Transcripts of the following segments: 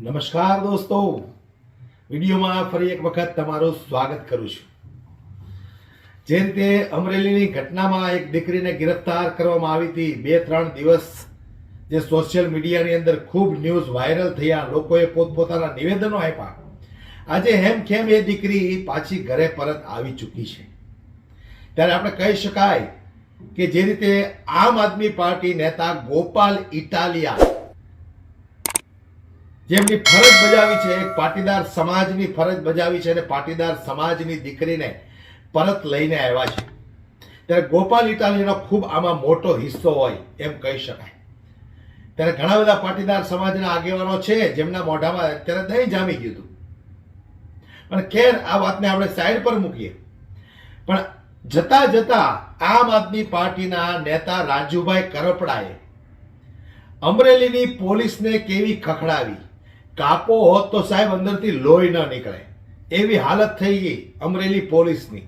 નમસ્કાર દોસ્તો. વિડીયોમાં ફરી એક વખત તમારું સ્વાગત કરું છું. જે તે અમરેલીની ઘટનામાં એક દીકરીને ગિરફ્તાર કરવામાં આવી હતી, બે ત્રણ દિવસ જે સોશિયલ મીડિયાની અંદર ખૂબ ન્યૂઝ વાયરલ થયા, લોકોએ પોતપોતાના નિવેદનો આપ્યા. આજે હેમ ખેમ એ દીકરી પાછી ઘરે પરત આવી ચૂકી છે. ત્યારે આપણે કહી શકાય કે જે રીતે આમ આદમી પાર્ટી નેતા ગોપાલ ઇટાલિયા જેમની ફરજ બજાવી છે, એક પાટીદાર સમાજની ફરજ બજાવી છે અને પાટીદાર સમાજની દીકરીને પરત લઈને આવ્યા છે. ત્યારે ગોપાલ ઇટાલીનો ખૂબ આમાં મોટો હિસ્સો હોય એમ કહી શકાય. ત્યારે ઘણા બધા પાટીદાર સમાજના આગેવાનો છે, જેમના મોઢામાં અત્યારે દહીં જામી ગયું હતું. પણ ખેર, આ વાતને આપણે સાઈડ પર મૂકીએ. પણ જતા જતા આમ આદમી પાર્ટીના નેતા રાજુભાઈ કરપડાએ અમરેલીની પોલીસને કેવી ખખડાવી? કાપો હોત તો સાહેબ અંદરથી લોહી ન નીકળે. એવી હાલત થઈ ગઈ અમરેલી પોલીસની.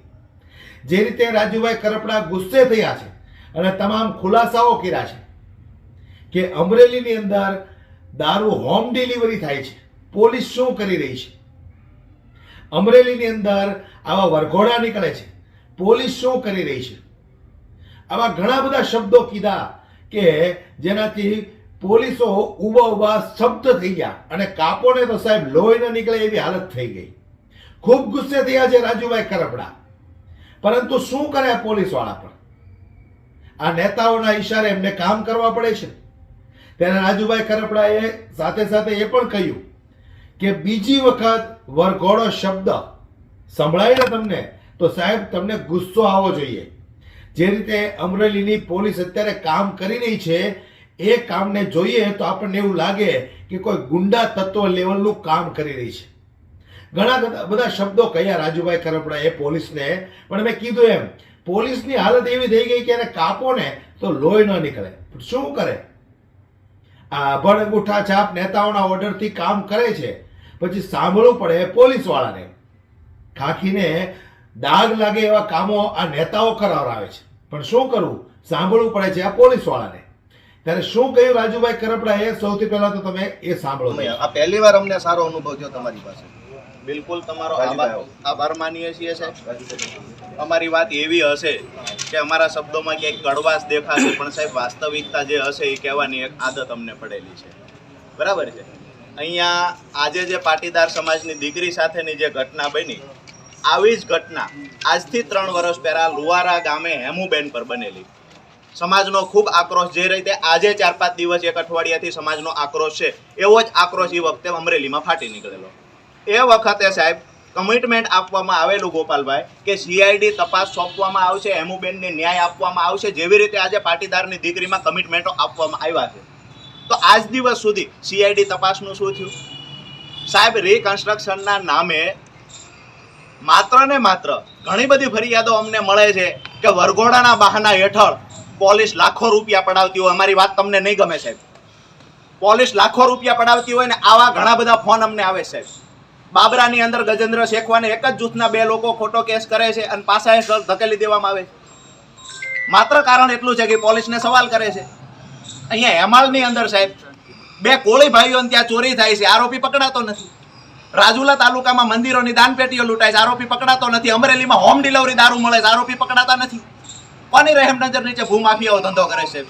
જે રીતે રાજુભાઈ કરપડા ગુસ્સે થયા છે અને તમામ ખુલાસાઓ કર્યા છે કે અમરેલીની અંદર દારૂ હોમ ડિલિવરી થાય છે. પોલીસ શું કરી રહી છે? અમરેલીની અંદર આવા વરઘોડા નીકળે છે. પોલીસ શું કરી રહી છે? આવા ઘણા બધા શબ્દો કીધા કે જેનાથી પોલીસો ઊભા ઊભા શબ્દ થઈ ગયા અને કાપોને તો સાહેબ લોહી ન નીકળે એવી હાલત થઈ ગઈ. ખૂબ ગુસ્સે થયા છે રાજુભાઈ કરપડા. પરંતુ શું કરે પોલીસવાળા પોલીસવાળા પર? આ નેતાઓના ઈશારે એમને કામ કરવા પડે છે. ત્યારે રાજુભાઈ કરપડાએ સાથે સાથે એ પણ કહ્યું કે બીજી વખત વરઘોડો શબ્દ સંભળાય ને તમને, તો સાહેબ તમને ગુસ્સો આવવો જોઈએ. જે રીતે અમરેલીની પોલીસ અત્યારે કામ કરી રહી છે એ કામને જોઈએ તો આપણને એવું લાગે કે કોઈ ગુંડા તત્વ લેવલનું કામ કરી રહી છે. ઘણા બધા- શબ્દો કહ્યા રાજુભાઈ કરપડા એ પોલીસને, પણ મેં કીધું એમ, પોલીસની હાલત એવી થઈ ગઈ કે એને કાપો ને તો લોહી ન નીકળે. શું કરે? આ અભણ અંગૂઠા છાપ નેતાઓના ઓર્ડરથી કામ કરે છે. પછી સાંભળવું પડે પોલીસ વાળાને ખાખીને દાગ લાગે એવા કામો આ નેતાઓ કરાવરાવે છે. પણ શું કરવું? સાંભળવું પડે છે આ પોલીસ વાળાને ત્યારે શું કહ્યું રાજુભાઈ કરપડાએ? સૌથી પહેલા તો તમે એ સાંભળો આ પહેલી વાર અમને સારો અનુભવ થયો તમારી પાસે. બિલકુલ તમારો આભાર આભાર માનીએ છીએ સાહેબ. અમારી વાત એવી હશે કે અમારા શબ્દોમાં ક્યાંક કડવાશ દેખાશે પણ સાહેબ વાસ્તવિકતા જે હશે એ કહેવાની એક આદત અમને પડેલી છે. બરાબર છે? અહીંયા આજે જે પાટીદાર સમાજની દીકરી સાથેની જે ઘટના બની આવી જ ઘટના આજથી ત્રણ વર્ષ પહેલા લુવારા ગામે હેમુબેન પર બનેલી. સમાજનો ખૂબ આક્રોશ જે રીતે આજે ચાર પાંચ દિવસ એક અઠવાડિયાથી સમાજનો આક્રોશ છે, એવો જ આક્રોશ એ વખતે અમરેલીમાં ફાટી નીકળેલો. એ વખતે સાહેબ કમિટમેન્ટ આપવામાં આવેલું ગોપાલભાઈ કે સીઆઈડી તપાસ સોંપવામાં આવશે, હેમુબેનને ન્યાય આપવામાં આવશે, જેવી રીતે આજે પાટીદારની દીકરીમાં કમિટમેન્ટો આપવામાં આવ્યા છે. તો આજ દિવસ સુધી સીઆઈડી તપાસનું શું થયું? સાહેબ રિકન્સ્ટ્રક્શનના નામે માત્ર ને માત્ર ઘણી બધી ફરિયાદો અમને મળે છે કે વરઘોડાના બહાના હેઠળ પોલીસ લાખો રૂપિયા પડાવતી હોય, અમારી વાત તમને નહીં ગમે સાહેબ. પોલીસ લાખો રૂપિયા પડાવતી હોય ને આવા ઘણા બધા ફોન અમને આવે સાહેબ બાબરાની અંદર ગજેન્દ્ર શેખવાને એક જ જૂથના બે લોકો ખોટો કેસ કરે છે અને પાછા હેઠળ ધકેલી દેવામાં આવે માત્ર કારણ એટલું છે કે પોલીસને સવાલ કરે છે. અહીંયા હેમાલની અંદર સાહેબ, બે કોળી ભાઈઓને ત્યાં ચોરી થાય છે, આરોપી પકડાતો નથી. રાજુલા તાલુકામાં મંદિરોની દાનપેટીઓ લૂંટાય છે, આરોપી પકડાતો નથી, અમરેલીમાં હોમ ડિલિવરી દારૂ મળે છે, આરોપી પકડાતા નથી. કોની રહેમ નજર નીચે ભૂમાફિયાઓ ધંધો કરે છે.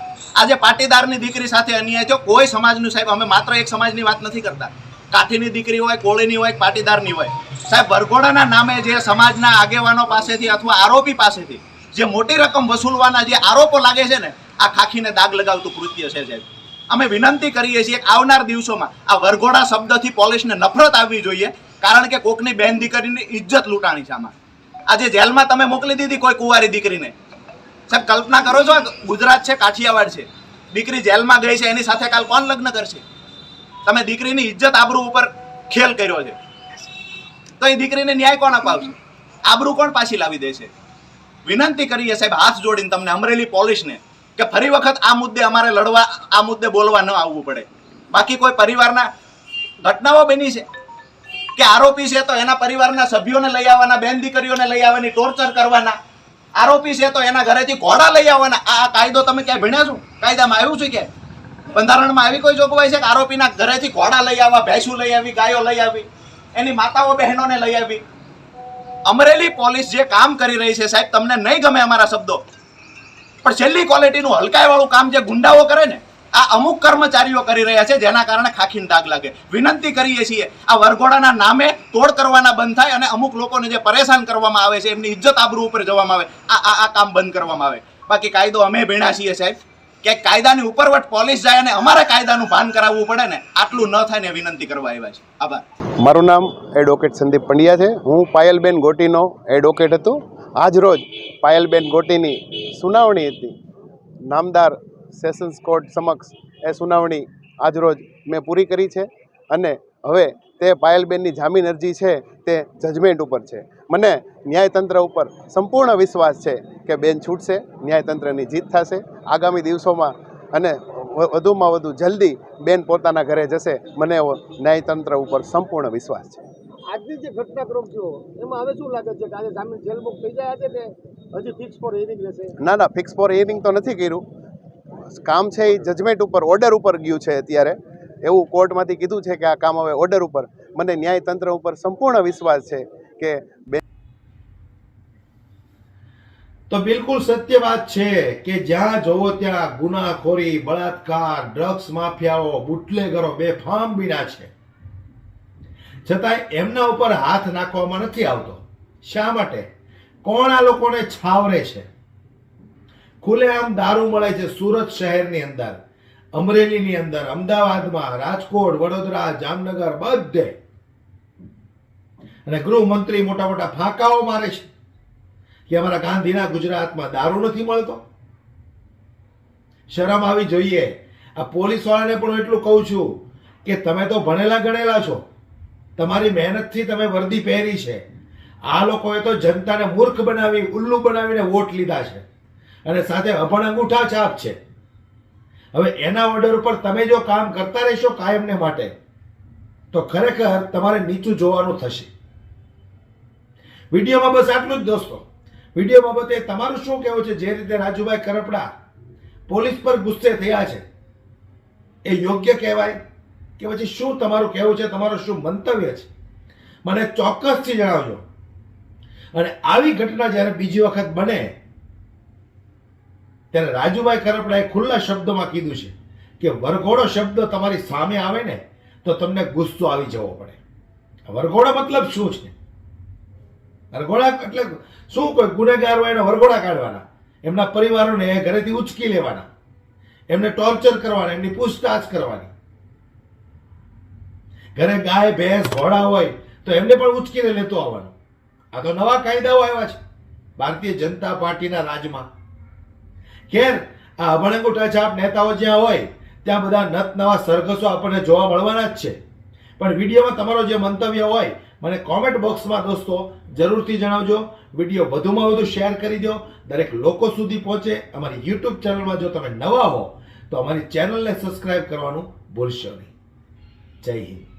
આજે પાટીદારની દીકરી સાથે અન્યાય થયો. કોઈ સમાજનું સાહેબ, અમે માત્ર એક સમાજની વાત નથી કરતા. કાઠીની દીકરી હોય, કોળીની હોય પાટીદારની હોય. સાહેબ, વરઘોડાના નામે જે સમાજના આગેવાનો પાસેથી અથવા આરોપી પાસેથી જે મોટી રકમ વસૂલવાના જે આરોપો લાગે છે ને, આ ખાખીને દાગ લગાવતું કૃત્ય છે સાહેબ. અમે વિનંતી કરીએ છીએ આવનાર દિવસોમાં આ વરઘોડા શબ્દથી પોલીસને નફરત આવવી જોઈએ, કારણ કે કોકની બેન દીકરીની ઇજ્જત લૂંટાણી છે આમાં. આજે જેલમાં તમે મોકલી દીધી કોઈ કુંવારી દીકરીને. સાહેબ, કલ્પના કરો છો ગુજરાત છે, કાઠિયાવાડ છે. દીકરી જેલમાં ગઈ છે, એની સાથે કાલ કોણ લગ્ન કરશે? તમે દીકરીની ઇજ્જત આબરૂ ઉપર ખેલ કર્યો છે. તો એ દીકરીને ન્યાય કોણ અપાવશે? આબરૂ કોણ પાછી લાવી દેશે વિનંતી કરીએ સાહેબ, હાથ જોડીને તમને અમરેલી પોલીસને કે ફરી વખત આ મુદ્દે અમારે લડવા, આ મુદ્દે બોલવા ન આવવું પડે. બાકી કોઈ પરિવારના ઘટનાઓ બની છે? કે આરોપી છે તો એના પરિવારના સભ્યોને લઈ આવવાના, બેન દીકરીઓને લઈ આવવાની, ટોર્ચર કરવાના? આરોપી છે તો એના ઘરેથી ઘોડા લઈ આવવાના આ કાયદો તમે ક્યાંય ભણ્યા છો? કાયદામાં આવ્યું છે કે? બંધારણમાં આવી કોઈ જોગવાઈ છે કે આરોપીના ઘરેથી ઘોડા લઈ આવવા, ભેંસું લઈ આવી, ગાયો લઈ આવી, એની માતાઓ બહેનોને લઈ આવી? અમરેલી પોલીસ જે કામ કરી રહી છે સાહેબ, તમને નહીં ગમે અમારા શબ્દો. પણ છેલ્લી ક્વોલિટીનું હલકાઈવાળું કામ જે ગુંડાઓ કરે ને આ અમુક કર્મચારીઓ કરી રહ્યા છે, જેના કારણે ખાખીને ડાગ લાગે. વિનંતી કરીએ છીએ, આ વરઘોડાના નામે તોડ કરવાના બંધ થાય અને અમુક લોકોને જે પરેશાન કરવામાં આવે છે, એમની ઇજ્જત આબરૂ ઉપર જવામાં આવે. આ આ આ કામ બંધ કરવામાં આવે. બાકી કાયદો અમે ભીણા છીએ, સાહેબ. કે કાયદાની ઉપરવટ પોલીસ જાય અને અમારે કાયદાનું ભાન કરાવવું પડે ને, આટલું ન થાય ને વિનંતી કરવા આવ્યા છે આભાર. મારું નામ એડવોકેટ સંદીપ પંડ્યા છે. હું પાયલબેન ગોટીનો એડવોકેટ હતો. આજ રોજ પાયલબેન ગોટીની સુનાવણી હતી. નામદાર સેશન્સ કોર્ટ સમક્ષ એ સુનાવણી આજ રોજ મેં પૂરી કરી છે અને હવે તે પાયલબેનની જામીન અરજી છે તે જજમેન્ટ ઉપર છે. મને ન્યાયતંત્ર ઉપર સંપૂર્ણ વિશ્વાસ છે કે બેન છૂટશે ન્યાયતંત્રની જીત થશે. આગામી દિવસોમાં અને વધુમાં વધુ જલ્દી બેન પોતાના ઘરે જશે. મને એવો ન્યાયતંત્ર ઉપર સંપૂર્ણ વિશ્વાસ છે. આજની જે ઘટનાક્રમ થયો એમાં હવે શું લાગે છે કે આજે જામીન જેલ મુક્ત થઈ જાય છે કે હજી ફિક્સ ફોર હિયરિંગ રહેશે. ના ના ફિક્સ ફોર હિયરિંગ તો નથી કર્યું. કામ છે એ જજમેન્ટ ઉપર ઓર્ડર ઉપર ગયું છે અત્યારે. એવું કોર્ટમાંથી કીધું છે કે આ કામ હવે ઓર્ડર ઉપર. મને ન્યાયતંત્ર ઉપર સંપૂર્ણ વિશ્વાસ છે કે તો બિલકુલ સત્ય વાત છે કે જ્યાં જોવો ત્યાં ગુનાખોરી, બળાત્કાર ડ્રગ્સ માફિયાઓ, બુટલેગરો બેફામ બીના છે. છતાં એમના ઉપર હાથ નાખવામાં નથી આવતો. શા માટે? કોણ આ લોકોને છાવરે છે? ખુલ્લેઆમ દારૂ મળે છે સુરત શહેરની અંદર, અમરેલીની અંદર, અમદાવાદમાં, રાજકોટ, વડોદરા, જામનગર, બધે. અને ગૃહમંત્રી મોટા મોટા ફાંકાઓ મારે છે કે અમારા ગાંધીના ગુજરાતમાં દારૂ નથી મળતો. શરમ આવી જોઈએ. આ પોલીસ વાળાને પણ હું એટલું કહું છું કે તમે તો ભણેલા ગણેલા છો. તમારી મહેનતથી તમે વર્દી પહેરી છે. આ લોકોએ તો જનતાને મૂર્ખ બનાવી, ઉલ્લુ બનાવીને વોટ લીધા છે. અને સાથે અભણ અંગૂઠા છાપ છે. હવે એના ઓર્ડર ઉપર તમે જો કામ કરતા રહેશો કાયમને માટે, તો ખરેખર તમારે નીચું જોવાનું થશે. વિડીયોમાં બસ આટલું જ દોસ્તો. વીડિયો બાબતે તમારું શું કહેવું છે? જે રીતે રાજુભાઈ કરપડા પોલીસ પર ગુસ્સે થયા છે, એ યોગ્ય કહેવાય? કે પછી શું તમારું કહેવું છે? તમારું શું મંતવ્ય છે? મને ચોક્કસથી જણાવજો. અને આવી ઘટના જ્યારે બીજી વખત બને ત્યારે રાજુભાઈ કરપડાએ ખુલ્લા શબ્દોમાં કીધું છે કે વરઘોડો શબ્દ તમારી સામે આવે ને તો તમને ગુસ્સો આવી જવો પડે. વરઘોડો મતલબ શું છે? વરઘોડા એટલે શું? કોઈ ગુનેગાર હોય એને વરઘોડા કાઢવાના. એમના પરિવારોને ઘરેથી ઉચકી લેવાના. એમને ટોર્ચર કરવાના, એમની પૂછતાછ કરવાની. ઘરે ગાય, ભેંસ, ઘોડા હોય તો એમને પણ ઉચકીને લેતો આવવાનું. આ તો નવા કાયદાઓ આવ્યા છે. ભારતીય જનતા પાર્ટીના રાજમાં. ખેર આ અભણ અંગૂઠા છાપ નેતાઓ જ્યાં હોય, ત્યાં બધા નત નવા સરઘસો આપણને જોવા મળવાના જ છે. પણ વિડીયોમાં તમારો જે મંતવ્ય હોય, મને કોમેન્ટ બોક્સમાં દોસ્તો જરૂરથી જણાવજો. વીડિયો વધુમાં વધુ શેર કરી દો. દરેક લોકો સુધી પહોંચે. અમારી યુટ્યુબ ચેનલમાં જો તમે નવા હો, તો અમારી ચેનલને સબસ્ક્રાઇબ કરવાનું ભૂલશો નહીં. જય હિન્દ.